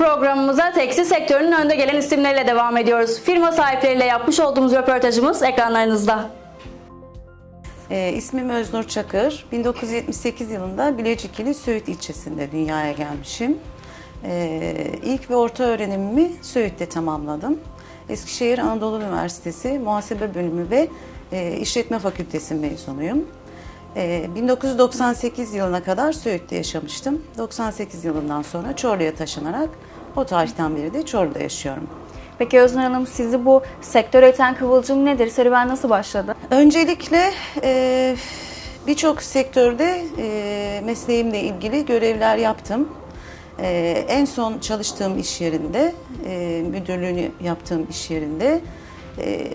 Programımıza tekstil sektörünün önde gelen isimleriyle devam ediyoruz. Firma sahipleriyle yapmış olduğumuz röportajımız ekranlarınızda. Ee, ismim Öznur Çakır. 1978 yılında Bilecik Söğüt ilçesinde dünyaya gelmişim. Ee, ilk ve orta öğrenimimi Söğüt'te tamamladım. Eskişehir Anadolu Üniversitesi Muhasebe Bölümü ve e, İşletme Fakültesi mezunuyum. Ee, 1998 yılına kadar Söğüt'te yaşamıştım. 98 yılından sonra Çorlu'ya taşınarak o tarihten beri de Çorlu'da yaşıyorum. Peki Öznur Hanım sizi bu sektöre iten kıvılcım nedir? Serüven nasıl başladı? Öncelikle e, birçok sektörde e, mesleğimle ilgili görevler yaptım. E, en son çalıştığım iş yerinde, e, müdürlüğünü yaptığım iş yerinde, e,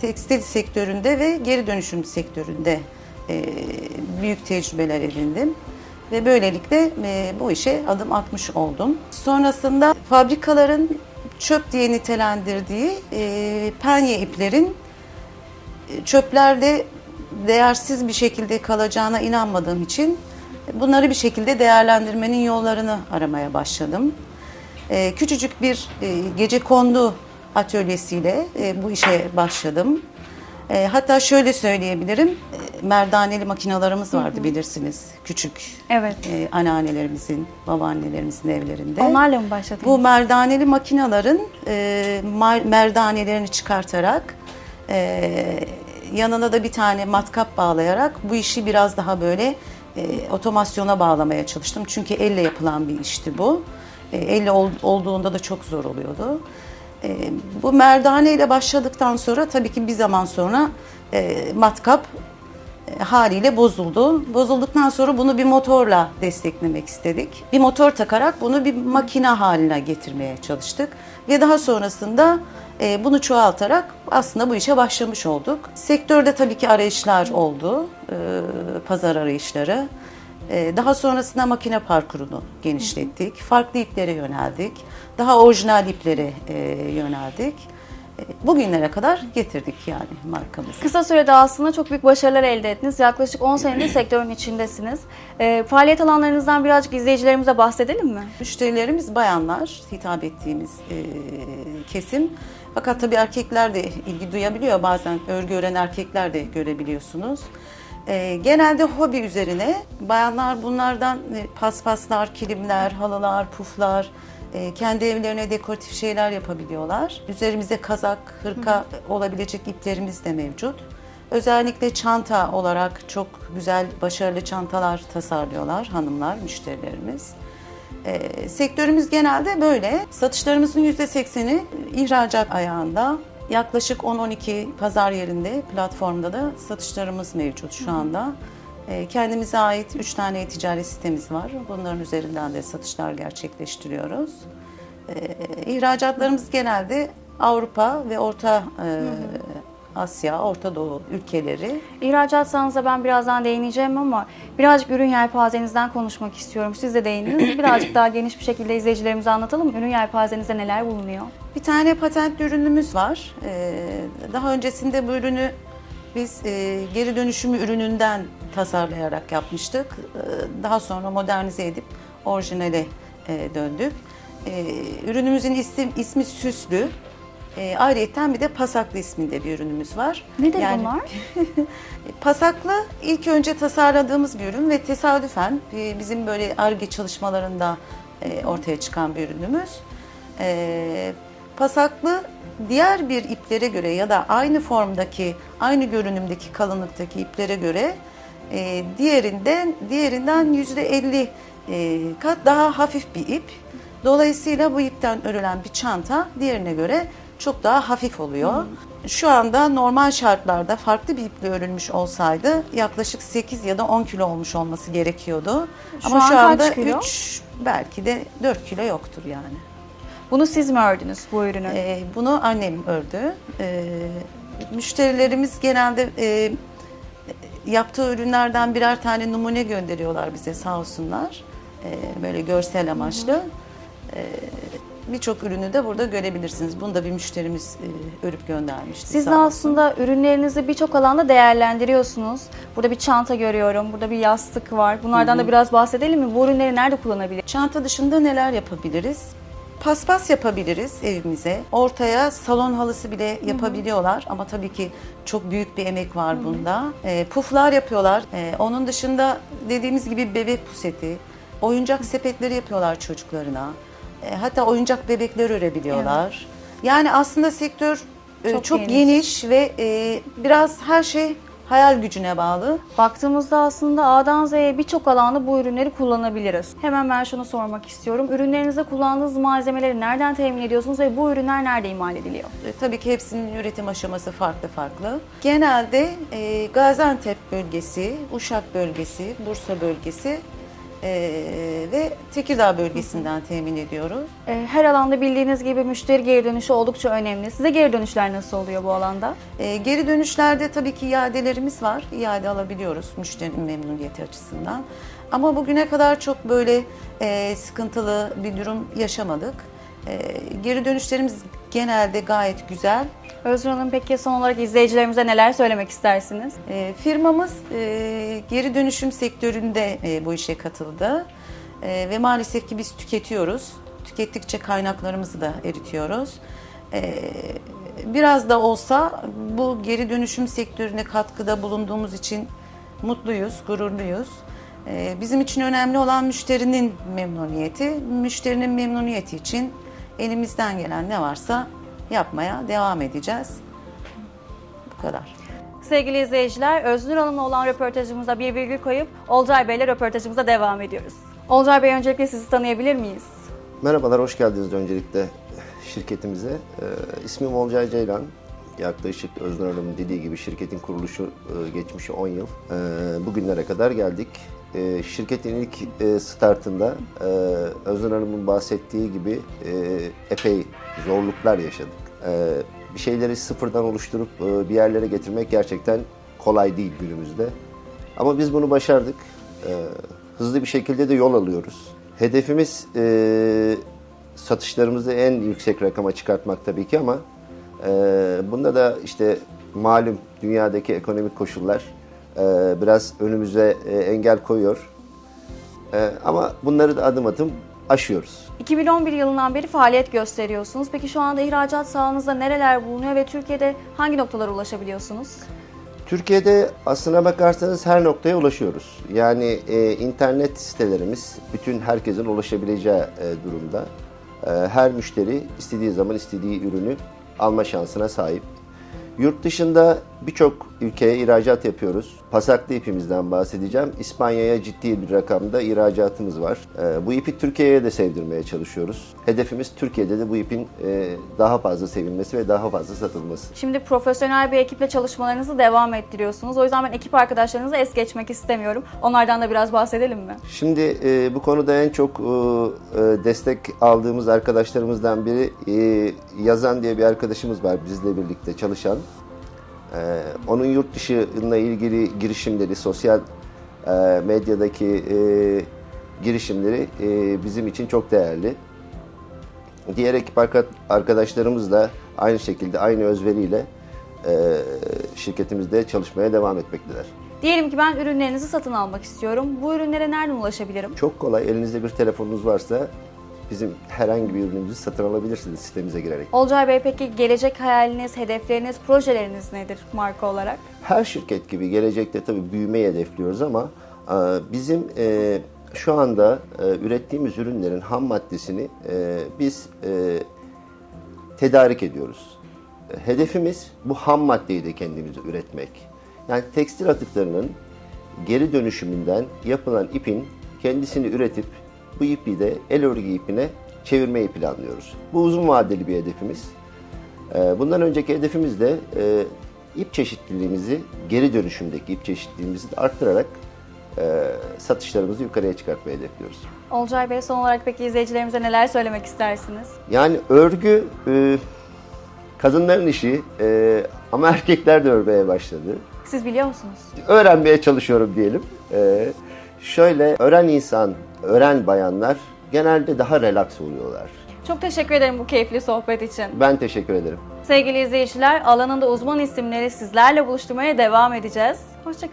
tekstil sektöründe ve geri dönüşüm sektöründe e, büyük tecrübeler edindim. Ve böylelikle e, bu işe adım atmış oldum. Sonrasında fabrikaların çöp diye nitelendirdiği e, penye iplerin çöplerde değersiz bir şekilde kalacağına inanmadığım için bunları bir şekilde değerlendirmenin yollarını aramaya başladım. Küçücük bir gece kondu atölyesiyle bu işe başladım. E, hatta şöyle söyleyebilirim, e, merdaneli makinalarımız vardı bilirsiniz, küçük Evet. e, anneannelerimizin, babaannelerimizin evlerinde. Onlarla mı başladınız? Bu merdaneli makinaların e, mar- merdanelerini çıkartarak e, yanına da bir tane matkap bağlayarak bu işi biraz daha böyle e, otomasyona bağlamaya çalıştım. Çünkü elle yapılan bir işti bu. E, elle ol- olduğunda da çok zor oluyordu. E, bu merdane ile başladıktan sonra tabii ki bir zaman sonra e, matkap e, haliyle bozuldu. Bozulduktan sonra bunu bir motorla desteklemek istedik. Bir motor takarak bunu bir makine haline getirmeye çalıştık. Ve daha sonrasında e, bunu çoğaltarak aslında bu işe başlamış olduk. Sektörde tabii ki arayışlar oldu, e, pazar arayışları. E, Daha sonrasında makine parkurunu genişlettik. Farklı iplere yöneldik. Daha orijinal iplere e, yöneldik. E, Bugünlere kadar getirdik yani markamızı. Kısa sürede aslında çok büyük başarılar elde ettiniz. Yaklaşık 10 senedir sektörün içindesiniz. Ee, faaliyet alanlarınızdan birazcık izleyicilerimize bahsedelim mi? Müşterilerimiz bayanlar, hitap ettiğimiz e, kesim. Fakat tabii erkekler de ilgi duyabiliyor. Bazen örgü öğren erkekler de görebiliyorsunuz. E, genelde hobi üzerine bayanlar bunlardan e, paspaslar, kilimler, halılar, puflar, e, kendi evlerine dekoratif şeyler yapabiliyorlar. Üzerimize kazak, hırka olabilecek iplerimiz de mevcut. Özellikle çanta olarak çok güzel, başarılı çantalar tasarlıyorlar hanımlar, müşterilerimiz. E, sektörümüz genelde böyle. Satışlarımızın %80'i ihracat ayağında. Yaklaşık 10-12 pazar yerinde, platformda da satışlarımız mevcut şu anda. E, kendimize ait 3 tane ticaret sitemiz var. Bunların üzerinden de satışlar gerçekleştiriyoruz. E, ihracatlarımız genelde Avrupa ve Orta e, Asya, Orta Doğu ülkeleri. İhracat sahanıza ben birazdan değineceğim ama birazcık ürün yelpazenizden konuşmak istiyorum. Siz de değindiniz. Birazcık daha geniş bir şekilde izleyicilerimize anlatalım. Ürün yelpazenizde neler bulunuyor? Bir tane patentli ürünümüz var. Ee, daha öncesinde bu ürünü biz e, geri dönüşümü ürününden tasarlayarak yapmıştık. Ee, Daha sonra modernize edip orijinale e, döndük. Ee, Ürünümüzün isim, ismi Süslü. E, ayrıyeten bir de Pasaklı isminde bir ürünümüz var. Nedir Yani- bunlar? Pasaklı ilk önce tasarladığımız bir ürün ve tesadüfen e, bizim böyle ARGE çalışmalarında e, ortaya çıkan bir ürünümüz. E, Pasaklı diğer bir iplere göre ya da aynı formdaki, aynı görünümdeki kalınlıktaki iplere göre e, diğerinden diğerinden yüzde 50 e, kat daha hafif bir ip. Dolayısıyla bu ipten örülen bir çanta diğerine göre çok daha hafif oluyor. Şu anda normal şartlarda farklı bir iple örülmüş olsaydı yaklaşık 8 ya da 10 kilo olmuş olması gerekiyordu. Şu Ama an şu kaç anda kilo? 3 belki de 4 kilo yoktur yani. Bunu siz mi ördünüz bu ürünü? Ee, bunu annem ördü. Ee, müşterilerimiz genelde e, yaptığı ürünlerden birer tane numune gönderiyorlar bize sağ olsunlar. Ee, böyle görsel amaçlı. Ee, Birçok ürünü de burada görebilirsiniz. Bunu da bir müşterimiz e, örüp göndermişti. Siz de sağ olsun. aslında ürünlerinizi birçok alanda değerlendiriyorsunuz. Burada bir çanta görüyorum, burada bir yastık var. Bunlardan da biraz bahsedelim mi? Bu ürünleri nerede kullanabilir? Çanta dışında neler yapabiliriz? paspas yapabiliriz evimize. Ortaya salon halısı bile yapabiliyorlar ama tabii ki çok büyük bir emek var bunda. E, puflar yapıyorlar. E, onun dışında dediğimiz gibi bebek puseti, oyuncak sepetleri yapıyorlar çocuklarına. E, hatta oyuncak bebekler örebiliyorlar. Yani aslında sektör e, Çok çok, geniş. geniş ve e, biraz her şey hayal gücüne bağlı. Baktığımızda aslında A'dan Z'ye birçok alanda bu ürünleri kullanabiliriz. Hemen ben şunu sormak istiyorum. Ürünlerinizde kullandığınız malzemeleri nereden temin ediyorsunuz ve bu ürünler nerede imal ediliyor? E, Tabii ki hepsinin üretim aşaması farklı farklı. Genelde e, Gaziantep bölgesi, Uşak bölgesi, Bursa bölgesi e, ve Tekirdağ bölgesinden temin ediyoruz. Ee, Her alanda bildiğiniz gibi müşteri geri dönüşü oldukça önemli. Size geri dönüşler nasıl oluyor bu alanda? E, geri dönüşlerde tabii ki iadelerimiz var. İade alabiliyoruz müşterinin memnuniyeti açısından. Ama bugüne kadar çok böyle e, sıkıntılı bir durum yaşamadık. E, geri dönüşlerimiz genelde gayet güzel. Özgür Hanım peki son olarak izleyicilerimize neler söylemek istersiniz? E, firmamız e, geri dönüşüm sektöründe e, bu işe katıldı. E, ve maalesef ki biz tüketiyoruz. Tükettikçe kaynaklarımızı da eritiyoruz. E, biraz da olsa bu geri dönüşüm sektörüne katkıda bulunduğumuz için mutluyuz, gururluyuz. E, bizim için önemli olan müşterinin memnuniyeti. Müşterinin memnuniyeti için elimizden gelen ne varsa yapmaya devam edeceğiz. Bu kadar. Sevgili izleyiciler, Öznur Hanım'la olan röportajımıza bir virgül koyup Olcay Bey'le röportajımıza devam ediyoruz. Olcay Bey öncelikle sizi tanıyabilir miyiz? Merhabalar, hoş geldiniz öncelikle şirketimize. Ee, ismim Olcay Ceylan. Yaklaşık Öznur Hanım'ın dediği gibi şirketin kuruluşu e, geçmişi 10 yıl. Ee, bugünlere kadar geldik. Ee, şirketin ilk e, startında e, Öznur Hanım'ın bahsettiği gibi e, epey zorluklar yaşadık. Ee, bir şeyleri sıfırdan oluşturup e, bir yerlere getirmek gerçekten kolay değil günümüzde. Ama biz bunu başardık. Ee, hızlı bir şekilde de yol alıyoruz. Hedefimiz e, satışlarımızı en yüksek rakama çıkartmak tabii ki ama e, bunda da işte malum dünyadaki ekonomik koşullar biraz önümüze engel koyuyor. Ama bunları da adım adım aşıyoruz. 2011 yılından beri faaliyet gösteriyorsunuz. Peki şu anda ihracat sahanızda nereler bulunuyor ve Türkiye'de hangi noktalara ulaşabiliyorsunuz? Türkiye'de aslına bakarsanız her noktaya ulaşıyoruz. Yani e, internet sitelerimiz bütün herkesin ulaşabileceği e, durumda. E, her müşteri istediği zaman istediği ürünü alma şansına sahip. Yurt dışında birçok ülkeye ihracat yapıyoruz. Pasaklı ipimizden bahsedeceğim. İspanya'ya ciddi bir rakamda ihracatımız var. E, bu ipi Türkiye'ye de sevdirmeye çalışıyoruz. Hedefimiz Türkiye'de de bu ipin e, daha fazla sevilmesi ve daha fazla satılması. Şimdi profesyonel bir ekiple çalışmalarınızı devam ettiriyorsunuz. O yüzden ben ekip arkadaşlarınızı es geçmek istemiyorum. Onlardan da biraz bahsedelim mi? Şimdi e, bu konuda en çok e, destek aldığımız arkadaşlarımızdan biri Yazan diye bir arkadaşımız var bizle birlikte çalışan. E, onun yurt dışıyla ilgili girişimleri, sosyal e, medyadaki e, girişimleri e, bizim için çok değerli. Diğer ekip arka- arkadaşlarımız da aynı şekilde, aynı özveriyle e, şirketimizde çalışmaya devam etmekteler. Diyelim ki ben ürünlerinizi satın almak istiyorum. Bu ürünlere nereden ulaşabilirim? Çok kolay. Elinizde bir telefonunuz varsa bizim herhangi bir ürünümüzü satın alabilirsiniz sitemize girerek. Olcay Bey peki gelecek hayaliniz, hedefleriniz, projeleriniz nedir marka olarak? Her şirket gibi gelecekte tabii büyümeyi hedefliyoruz ama e, bizim e, şu anda e, ürettiğimiz ürünlerin ham maddesini biz tedarik ediyoruz. Hedefimiz bu ham maddeyi de kendimiz üretmek. Yani tekstil atıklarının geri dönüşümünden yapılan ipin kendisini üretip bu ipi de el örgü ipine çevirmeyi planlıyoruz. Bu uzun vadeli bir hedefimiz. Ee, Bundan önceki hedefimiz de e, ip çeşitliliğimizi, geri dönüşümdeki ip çeşitliliğimizi arttırarak e, satışlarımızı yukarıya çıkartmayı hedefliyoruz. Olcay Bey son olarak peki izleyicilerimize neler söylemek istersiniz? Yani örgü e, kadınların işi ama erkekler de örmeye başladı. Siz biliyor musunuz? Öğrenmeye çalışıyorum diyelim. Şöyle, öğren insan, öğren bayanlar genelde daha relax oluyorlar. Çok teşekkür ederim bu keyifli sohbet için. Ben teşekkür ederim. Sevgili izleyiciler, alanında uzman isimleri sizlerle buluşturmaya devam edeceğiz. Hoşçakalın.